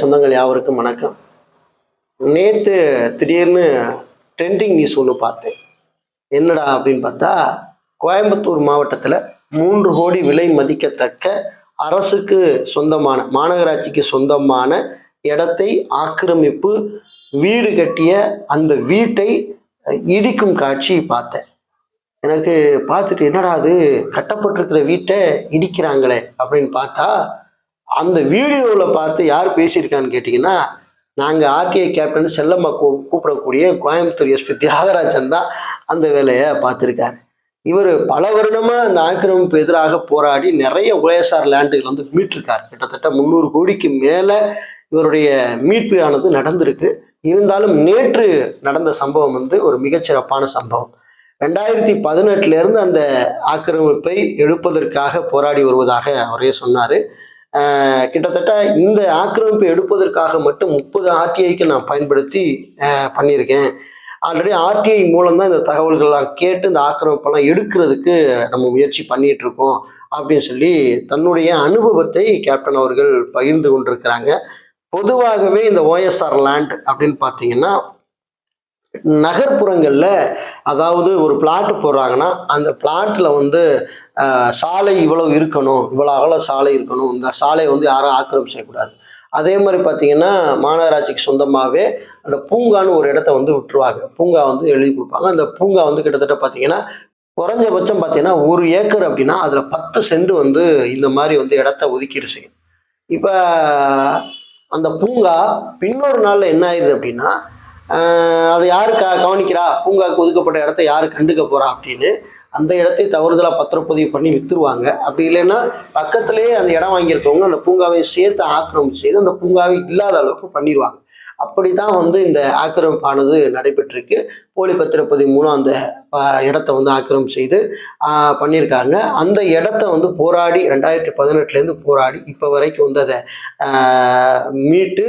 சொந்தங்கள் யாவருக்கும் வணக்கம். நேற்று திடீர்னு ட்ரெண்டிங் நியூஸ் ஒன்று பார்த்தேன். என்னடா அப்படின்னு பார்த்தா கோயம்புத்தூர் மாவட்டத்தில் மூன்று கோடி விலை மதிக்கத்தக்க அரசுக்கு சொந்தமான மாநகராட்சிக்கு சொந்தமான இடத்தை ஆக்கிரமிப்பு வீடு கட்டிய அந்த வீட்டை இடிக்கும் காட்சி பார்த்தேன். எனக்கு பார்த்துட்டு என்னடா அது கட்டப்பட்டிருக்கிற வீட்டை இடிக்கிறாங்களே அப்படின்னு பார்த்தா அந்த வீடியோவில் பார்த்து யார் பேசியிருக்கான்னு கேட்டிங்கன்னா நாங்கள் ஆர்கே கேப்டன் செல்லம்மா கூ கூப்பிடக்கூடிய கோயம்புத்தூர் எஸ்பி தியாகராஜன் தான் அந்த வேலையை பார்த்துருக்காரு. இவர் பல வருடமாக அந்த ஆக்கிரமிப்பு எதிராக போராடி நிறைய ஒய்எஸ்ஆர் லேண்டுகள் வந்து மீட்டிருக்கார். கிட்டத்தட்ட முந்நூறு கோடிக்கு மேலே இவருடைய மீட்பு ஆனது நடந்திருக்கு. இருந்தாலும் நேற்று நடந்த சம்பவம் வந்து ஒரு மிகச்சிறப்பான சம்பவம். ரெண்டாயிரத்தி பதினெட்டுல இருந்து அந்த ஆக்கிரமிப்பை எடுப்பதற்காக போராடி வருவதாக அவரே சொன்னார். கிட்டத்தட்ட இந்த ஆக்கிரமிப்பை எடுப்பதற்காக மட்டும் முப்பது ஆர்டிஐக்கு நான் பயன்படுத்தி பண்ணியிருக்கேன். ஆல்ரெடி ஆர்டிஐ மூலம் தான் இந்த தகவல்கள்லாம் கேட்டு இந்த ஆக்கிரமிப்பெல்லாம் எடுக்கிறதுக்கு நம்ம முயற்சி பண்ணிட்டு இருக்கோம் அப்படின்னு சொல்லி தன்னுடைய அனுபவத்தை கேப்டன் அவர்கள் பகிர்ந்து கொண்டிருக்கிறாங்க. பொதுவாகவே இந்த ஓஎஸ்ஆர் லேண்ட் அப்படின்னு பார்த்தீங்கன்னா நகர்ப்புறங்களில் அதாவது ஒரு பிளாட் போடுறாங்கன்னா அந்த பிளாட்டில் வந்து சாலை இவ்வளவு இருக்கணும் இவ்வளோ அகல சாலை இருக்கணும் இந்த சாலையை வந்து யாரும் ஆக்கிரமிப்பு செய்யக்கூடாது. அதே மாதிரி பார்த்தீங்கன்னா மாநகராட்சிக்கு சொந்தமாகவே அந்த பூங்கான்னு ஒரு இடத்த வந்து விட்டுருவாங்க. பூங்கா வந்து எழுதி கொடுப்பாங்க. அந்த பூங்கா வந்து கிட்டத்தட்ட பார்த்தீங்கன்னா குறைஞ்சபட்சம் பார்த்தீங்கன்னா ஒரு ஏக்கர் அப்படின்னா அதில் பத்து சென்ட் வந்து இந்த மாதிரி வந்து இடத்த ஒதுக்கீடு செய்யும். இப்போ அந்த பூங்கா பின்னொரு நாளில் என்ன ஆயிடுது அப்படின்னா அதை யாரு க கவனிக்கிறா? பூங்காவுக்கு ஒதுக்கப்பட்ட இடத்த யார் கண்டுக்க போகிறா அப்படின்னு அந்த இடத்தை தவறுதலாக பத்திரப்பதிவு பண்ணி விற்றுருவாங்க அப்படி இல்லைன்னா பக்கத்துலேயே அந்த இடம் வாங்கியிருக்கவங்க அந்த பூங்காவை சேர்த்து ஆக்கிரமிப்பு செய்து அந்த பூங்காவை இல்லாத அளவுக்கு பண்ணிடுவாங்க அப்படி தான் வந்து இந்த ஆக்கிரமிப்பானது நடைபெற்றிருக்கு. போலி பத்திரப்பதிவு மூலம் அந்த இடத்த வந்து ஆக்கிரமிப்பு செய்து பண்ணியிருக்காங்க. அந்த இடத்த வந்து போராடி ரெண்டாயிரத்தி பதினெட்டுலேருந்து போராடி இப்போ வரைக்கும் வந்து அதை மீட்டு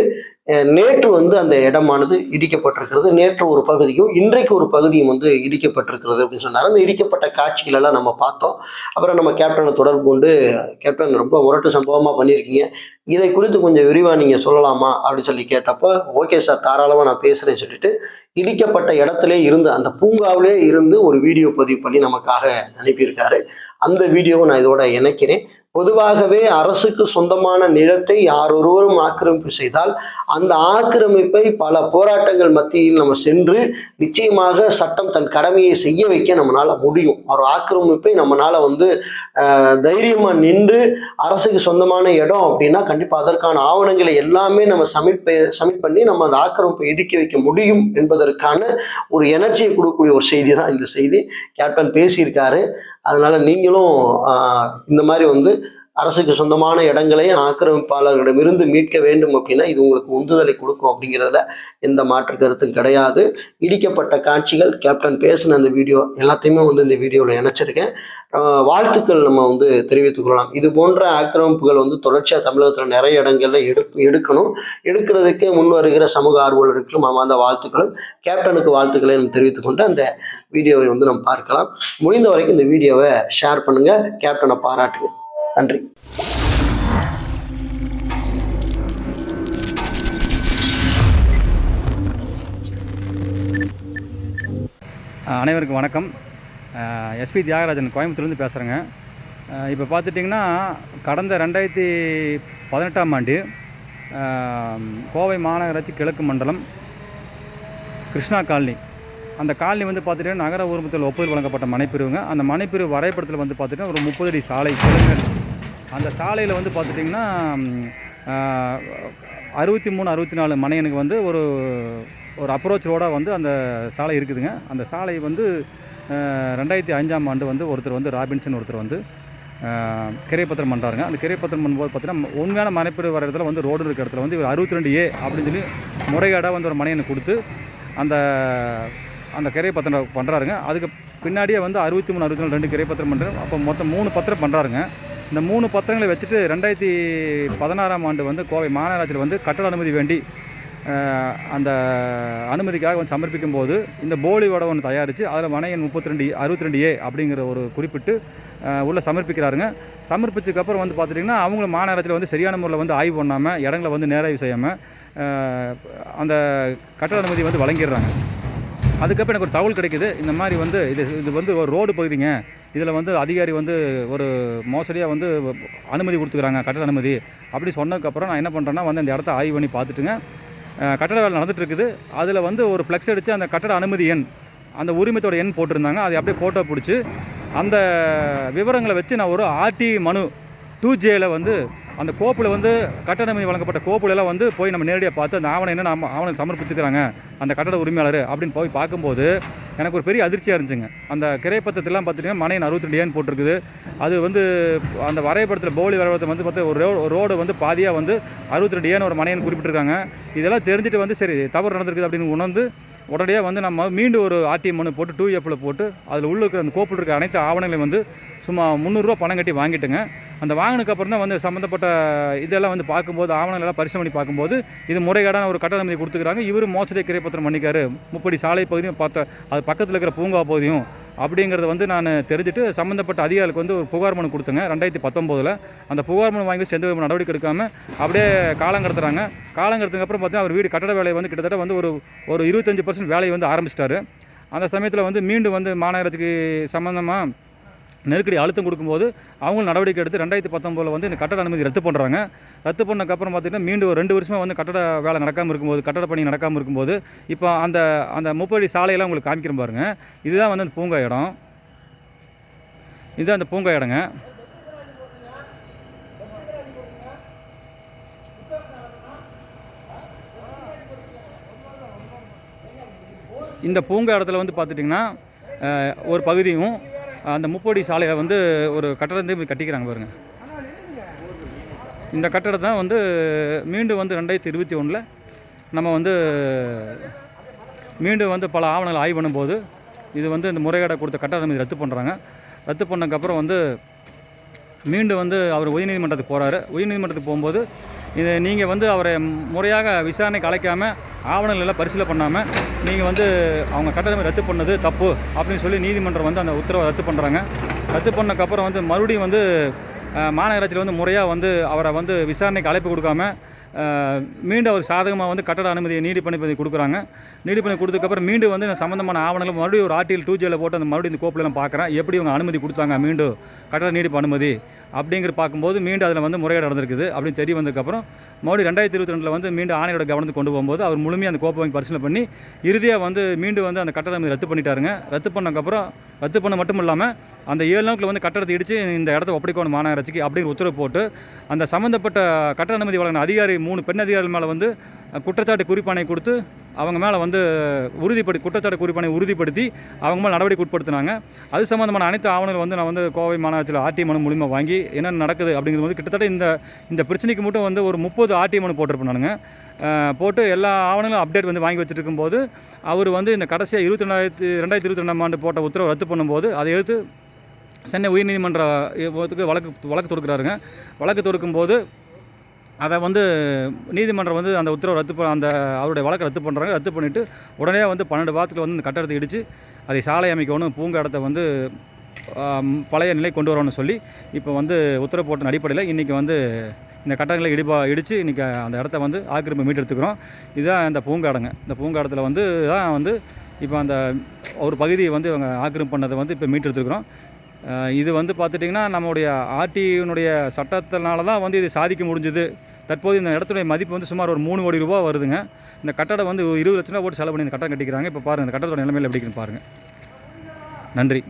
நேற்று வந்து அந்த இடமானது இடிக்கப்பட்டிருக்கிறது. நேற்று ஒரு பகுதியும் இன்றைக்கு ஒரு பகுதியும் வந்து இடிக்கப்பட்டிருக்கிறது அப்படின்னு சொன்னார். அந்த இடிக்கப்பட்ட காட்சிகளெல்லாம் நம்ம பார்த்தோம். அப்புறம் நம்ம கேப்டனை தொடர்பு கொண்டு கேப்டன் ரொம்ப முரட்டு சம்பவமாக பண்ணியிருக்கீங்க. இதை குறித்து கொஞ்சம் விரிவாக நீங்கள் சொல்லலாமா அப்படின்னு சொல்லி கேட்டப்போ ஓகே சார் தாராளமாக நான் பேசுகிறேன்னு சொல்லிட்டு இடிக்கப்பட்ட இடத்துல இருந்து அந்த பூங்காவிலே இருந்து ஒரு வீடியோ பதிவு பண்ணி நமக்காக அனுப்பியிருக்காரு. அந்த வீடியோவை நான் இதோட இணைக்கிறேன். பொதுவாகவே அரசுக்கு சொந்தமான நிலத்தை யாரொருவரும் ஆக்கிரமிப்பு செய்தால் அந்த ஆக்கிரமிப்பை பல போராட்டங்கள் மத்தியில் நம்ம சென்று நிச்சயமாக சட்டம் தன் கடமையை செய்ய வைக்க நம்மளால முடியும். ஒரு ஆக்கிரமிப்பை நம்மளால வந்து தைரியமாக தைரியமா நின்று அரசுக்கு சொந்தமான இடம் அப்படின்னா கண்டிப்பா அதற்கான ஆவணங்களை எல்லாமே நம்ம சமிட் சமிட் பண்ணி நம்ம அந்த ஆக்கிரமிப்பை இடுக்கி வைக்க முடியும் என்பதற்கான ஒரு எனர்ஜியை கொடுக்கக்கூடிய ஒரு செய்தி தான் இந்த செய்தி. கேப்டன் பேசியிருக்காரு. அதனால நீங்களும் இந்த மாதிரி வந்து அரசுக்கு சொந்தமான இடங்களை ஆக்கிரமிப்பாளர்களிடமிருந்து மீட்க வேண்டும் அப்படின்னா இது உங்களுக்கு உந்துதலை கொடுக்கும் அப்படிங்கிறதுல எந்த மாற்று கருத்தும் கிடையாது. இடிக்கப்பட்ட காட்சிகள் கேப்டன் பேசின அந்த வீடியோ எல்லாத்தையுமே வந்து இந்த வீடியோவில் இணைச்சிருக்கேன். வாழ்த்துக்கள் நம்ம வந்து தெரிவித்துக் கொள்ளலாம். இது போன்ற ஆக்கிரமிப்புகள் வந்து தொடர்ச்சியாக தமிழகத்தில் நிறைய இடங்களில் எடு எடுக்கணும். எடுக்கிறதுக்கு முன் வருகிற சமூக ஆர்வலர்களுக்கு நம்ம அந்த வாழ்த்துக்களும் கேப்டனுக்கு வாழ்த்துக்களை நம்ம தெரிவித்துக்கொண்டு அந்த வீடியோவை வந்து நம்ம பார்க்கலாம். முடிந்த வரைக்கும் இந்த வீடியோவை ஷேர் பண்ணுங்கள் கேப்டனை பாராட்டுங்க. நன்றி. அனைவருக்கும் வணக்கம். எஸ்பி தியாகராஜன் கோயம்புத்தூர்லேருந்து பேசுகிறேங்க இப்போ பார்த்துட்டிங்கன்னா கடந்த ரெண்டாயிரத்தி பதினெட்டாம் ஆண்டு கோவை மாநகராட்சி கிழக்கு மண்டலம் கிருஷ்ணா காலனி. அந்த காலனி வந்து பார்த்துட்டிங்கன்னா நகர உரிமத்தில் ஒப்புதல் வழங்கப்பட்ட மனைப்பிரிவுங்க. அந்த மனைப்பிரிவு வரைபடத்தில் வந்து பார்த்துட்டிங்கன்னா ஒரு முப்பது அடி சாலை கிழங்கு அந்த சாலையில் வந்து பார்த்துட்டிங்கன்னா அறுபத்தி மூணு அறுபத்தி நாலு மனையனுக்கு வந்து ஒரு ஒரு அப்ரோச் ரோடாக வந்து அந்த சாலை இருக்குதுங்க. அந்த சாலை வந்து ரெண்டாயிரத்தி அஞ்சாம் ஆண்டு வந்து ஒருத்தர் வந்து ராபின்சன் ஒருத்தர் வந்து கிரைப்பத்திரம் பண்ணுறாருங்க அந்த கிரைப்பத்திரம் பண்ணும்போது பார்த்தீங்கன்னா உண்மையான மனைப்பிரிவு வர இடத்துல வந்து ரோடு இருக்கிற இடத்துல வந்து இவர் அறுபத்தி ரெண்டு ஏ அப்படின்னு சொல்லி முறைகேடாக வந்து ஒரு மனையனை கொடுத்து அந்த அந்த கிரைப்பத்திரம் பண்ணுறாருங்க அதுக்கு பின்னாடியே வந்து அறுபத்தி மூணு அறுபத்தி நாலு ரெண்டு கிரைப்பத்திரம் பண்ணுறாரு அப்போ மொத்தம் மூணு பத்திரம் பண்ணுறாருங்க இந்த மூணு பத்திரங்களை வச்சுட்டு ரெண்டாயிரத்தி பதினாறாம் ஆண்டு வந்து கோவை மாநகராட்சியில் வந்து கட்டட அனுமதி வேண்டி அந்த அனுமதிக்காக வந்து சமர்ப்பிக்கும் போது இந்த போலியோட ஒன்று தயாரித்து அதில் மனை எண் முப்பத்தி ரெண்டு அறுபத்தி ரெண்டு ஏ அப்படிங்கிற ஒரு குறிப்பிட்டு உள்ளே சமர்ப்பிக்கிறாருங்க. சமர்ப்பிச்சதுக்கப்புறம் வந்து பார்த்துட்டிங்கன்னா அவங்கள மாநகராட்சியில் வந்து சரியான முறையில் வந்து ஆய்வு பண்ணாமல் இடங்களை வந்து நேராய்வு செய்யாமல் அந்த கட்டட அனுமதி வந்து வழங்கிடுறாங்க. அதுக்கப்புறம் எனக்கு ஒரு தகவல் கிடைக்குது. இந்த மாதிரி வந்து இது இது வந்து ஒரு ரோடு பகுதிங்க. இதில் வந்து அதிகாரி வந்து ஒரு மோசடியாக வந்து அனுமதி கொடுத்துக்கிறாங்க கட்டட அனுமதி. அப்படி சொன்னதுக்கப்புறம் நான் என்ன பண்ணுறேன்னா வந்து இந்த இடத்த ஆய்வு பண்ணி பார்த்துட்டுங்க. கட்டட வேலை நடந்துகிட்ருக்குது இருக்குது அதில் வந்து ஒரு ஃப்ளெக்ஸ் அடித்து அந்த கட்டட அனுமதி எண் அந்த உரிமத்தோட எண் போட்டிருந்தாங்க. அதை அப்படியே ஃபோட்டோ பிடிச்சி அந்த விவரங்களை வச்சு நான் ஒரு ஆர்டி மனு டூ ஜேயில் வந்து அந்த கோப்பில் வந்து கட்டண அனுமதி வழங்கப்பட்ட கோப்புல எல்லாம் வந்து போய் நம்ம நேரடியாக பார்த்து அந்த ஆவணம் என்ன நம்ம ஆவணம் சமர்ப்பிச்சுக்கிறாங்க. அந்த கட்டட உரிமையாளர் அப்படின்னு போய் பார்க்கும்போது எனக்கு ஒரு பெரிய அதிர்ச்சியாக இருந்துச்சுங்க. அந்த கிரைப்பத்திரத்தெல்லாம் பார்த்துட்டிங்கன்னா மனையின் அறுபத்தி ரெண்டு போட்டிருக்குது. அது வந்து அந்த வரைபடத்தில் போலி வரைபடத்தை வந்து பார்த்து ஒரு ரோ ரோடு வந்து பாதியாக வந்து அறுபத்தி ரெண்டு ஏன்னு ஒரு மனையன் குறிப்பிட்டிருக்காங்க. இதெல்லாம் தெரிஞ்சுட்டு வந்து சரி தவறு நடந்திருக்குது அப்படின்னு உணர்ந்து உடனடியாக வந்து நம்ம மீண்டும் ஒரு ஆர்டிஎம் மனு போட்டு டூ எஃப்பில் போட்டு அதில் உள்ள இருக்கிற அந்த கோப்பில் இருக்கிற அனைத்து ஆவணங்களையும் வந்து சும்மா முந்நூறுரூவா பணம் கட்டி வாங்கிட்டுங்க. அந்த வாங்கினதுக்கப்புறம் தான் வந்து சம்மந்தப்பட்ட இதெல்லாம் வந்து பார்க்கும்போது ஆவணங்கள் எல்லாம் பண்ணி பார்க்கும்போது இது முறைகேடான ஒரு கட்டண அனுமதி கொடுத்துக்கிறாங்க. இவர் மோசடி கிரைப்பத்திரம் பண்ணிக்காரு. முப்படி சாலை பகுதியும் பார்த்த அது பக்கத்தில் இருக்கிற பூங்கா பகுதியும் அப்படிங்கிறத வந்து நான் தெரிஞ்சுட்டு சம்மந்தப்பட்ட அதிகாரிகளுக்கு வந்து ஒரு புகார் மனு கொடுத்தேங்க ரெண்டாயிரத்தி பத்தொம்போதில். அந்த புகார் மனு வாங்கி வச்சு எந்த விதமான நடவடிக்கை எடுக்காமல் அப்படியே காலம் கடத்துறாங்க. காலம் கடத்துக்கு பார்த்தீங்கன்னா அவர் வீடு கட்டட வேலையை வந்து கிட்டத்தட்ட வந்து ஒரு ஒரு இருபத்தஞ்சி பர்சன்ட் வேலையை வந்து ஆரம்பிச்சிட்டாரு. அந்த சமயத்தில் வந்து மீண்டும் வந்து மாநகராட்சிக்கு சம்மந்தமாக நெருக்கடி அழுத்தம் கொடுக்கும்போது அவங்களும் நடவடிக்கை எடுத்து ரெண்டாயிரத்தி பத்தொம்போதில் வந்து இந்த கட்டட அனுமதி ரத்து பண்ணுறாங்க ரத்து பண்ணக்கப்புறம் பார்த்திங்கன்னா மீண்டும் ரெண்டு வருஷமாக வந்து கட்டட வேலை நடக்காமல் இருக்கும்போது கட்டட பணி நடக்காமல் இருக்கும்போது இப்போ அந்த அந்த முப்படி சாலையெல்லாம் உங்களுக்கு காமிக்கிற பாருங்க. இதுதான் வந்து அந்த பூங்கா இடம். இதுதான் அந்த பூங்கா இடங்க. இந்த பூங்கா இடத்துல வந்து பார்த்துட்டிங்கன்னா ஒரு பகுதியும் அந்த முப்படி சாலையை வந்து ஒரு கட்டடத்தை கட்டிக்கிறாங்க பாருங்க. இந்த கட்டடத்தை வந்து மீண்டும் வந்து ரெண்டாயிரத்தி இருபத்தி ஒன்றில் நம்ம வந்து மீண்டும் வந்து பல ஆவணங்களை ஆய்வு பண்ணும்போது இது வந்து இந்த முறைகேடை கொடுத்த கட்டடம் இது ரத்து பண்ணுறாங்க ரத்து பண்ணக்கப்புறம் வந்து மீண்டும் வந்து அவர் உயர்நீதிமன்றத்துக்கு போகிறாரு உயர்நீதிமன்றத்துக்கு போகும்போது இது நீங்கள் வந்து அவரை முறையாக விசாரணைக்கு அழைக்காமல் ஆவணங்கள் எல்லாம் பரிசீலனை பண்ணாமல் நீங்கள் வந்து அவங்க கட்டணம் ரத்து பண்ணது தப்பு அப்படின்னு சொல்லி நீதிமன்றம் வந்து அந்த உத்தரவை ரத்து பண்ணுறாங்க ரத்து பண்ணக்கப்புறம் வந்து மறுபடியும் வந்து மாநகராட்சியில் வந்து முறையாக வந்து அவரை வந்து விசாரணைக்கு அழைப்பு கொடுக்காம மீண்டும் அவர் சாதகமாக வந்து கட்டட அனுமதியை நீடி பண்ணி கொடுக்குறாங்க. நீடி பண்ணி கொடுத்ததுக்கப்புறம் மீண்டும் வந்து இந்த சம்மந்தமான ஆவணங்கள் மறுபடியும் ஒரு ஆர்டிஎல் டூ ஜேல போட்டு அந்த மறுபடியும் இந்த கோப்பில் நான் பார்க்குறேன் எப்படி இவங்க அனுமதி கொடுத்தாங்க மீண்டும் கட்டட நீடிப்பு அனுமதி? அப்படிங்கிற பார்க்கும்போது மீண்டும் அதில் வந்து முறையாக நடந்திருக்குது அப்படின்னு தெரிய வந்ததுக்கப்புறம் மறுபடியும் ரெண்டாயிரத்தி இருபத்தி ரெண்டில் வந்து மீண்டும் ஆணையோட கவனத்துக்கு கொண்டு போகும்போது அவர் முழுமையாக அந்த கோப்பை வாங்கி பரிசீலனை பண்ணி இறுதியாக வந்து மீண்டும் வந்து அந்த கட்டடம் ரத்து பண்ணிட்டாருங்க. ரத்து பண்ணக்கப்புறம் ரத்து பண்ண மட்டும் இல்லாமல் அந்த ஏழு நாட்களில் வந்து கட்டடத்தை இடித்து இந்த இடத்த ஒப்படைக்கணும் மாநகராட்சிக்கு அப்படிங்கிற உத்தரவு போட்டு அந்த சம்மந்தப்பட்ட கட்டட அனுமதி வழங்கின அதிகாரி மூணு பெண் அதிகாரிகள் மேலே வந்து குற்றச்சாட்டு குறிப்பானை கொடுத்து அவங்க மேலே வந்து உறுதிப்படுத்தி குற்றச்சாட்டு குறிப்பானை உறுதிப்படுத்தி அவங்க மேலே நடவடிக்கை உட்படுத்தினாங்க. அது சம்மந்தமான அனைத்து ஆவணங்கள் வந்து நான் வந்து கோவை மாநகராட்சியில் ஆர்டி மனு மூலிமா வாங்கி என்ன நடக்குது அப்படிங்கிறது வந்து கிட்டத்தட்ட இந்த இந்த பிரச்சனைக்கு மட்டும் வந்து ஒரு முப்பது ஆர்டி மனு போட்டிருப்பேன் நானுங்க போட்டு எல்லா ஆவணங்களும் அப்டேட் வந்து வாங்கி வச்சுட்டு இருக்கும்போது அவர் வந்து இந்த கடைசியாக இருபத்தி ரெண்டாயிரத்தி ரெண்டாயிரத்தி இருபத்தி ரெண்டாம் ஆண்டு போட்ட உத்தரவை ரத்து பண்ணும்போது அதை எடுத்து சென்னை உயர்நீதிமன்றத்துக்கு வழக்கு வழக்கு தொடுக்கிறாருங்க. வழக்கு தொடுக்கும்போது அதை வந்து நீதிமன்றம் வந்து அந்த உத்தரவை ரத்து அந்த அவருடைய வழக்கை ரத்து பண்ணுறாங்க ரத்து பண்ணிவிட்டு உடனே வந்து பன்னெண்டு வாரத்தில் வந்து இந்த கட்டடத்தை இடித்து அதை சாலை அமைக்கணும் பூங்கா இடத்த வந்து பழைய நிலை கொண்டு வரணும்னு சொல்லி இப்போ வந்து உத்தரவு போட்ட அடிப்படையில் இன்றைக்கி வந்து இந்த கட்டடங்களை இடிபா இடித்து இன்றைக்கி அந்த இடத்த வந்து ஆக்கிரமிப்பு மீட்டெடுத்துக்கிறோம் இதுதான் இந்த பூங்காடங்க இந்த பூங்கா வந்து தான் வந்து இப்போ அந்த ஒரு பகுதியை வந்து இவங்க ஆக்கிரமிப்பு பண்ணதை வந்து இப்போ மீட்டெடுத்துருக்குறோம் இது வந்து பார்த்துட்டிங்கன்னா நம்மளுடைய ஆர்டியினுடைய சட்டத்தினால தான் வந்து இது சாதிக்க முடிஞ்சுது. தற்போது இந்த இடத்துடைய மதிப்பு வந்து சுமார் ஒரு மூணு கோடி ரூபா வருதுங்க. இந்த கட்டடம் வந்து இருபது லட்ச ரூபா போட்டு செலவு பண்ணி இந்த கட்டடம் கட்டிக்கிறாங்க. இப்போ பாருங்கள் இந்த கட்டடத்தோட நிலைமையில் எப்படி இருக்குன்னு பாருங்கள் நன்றி.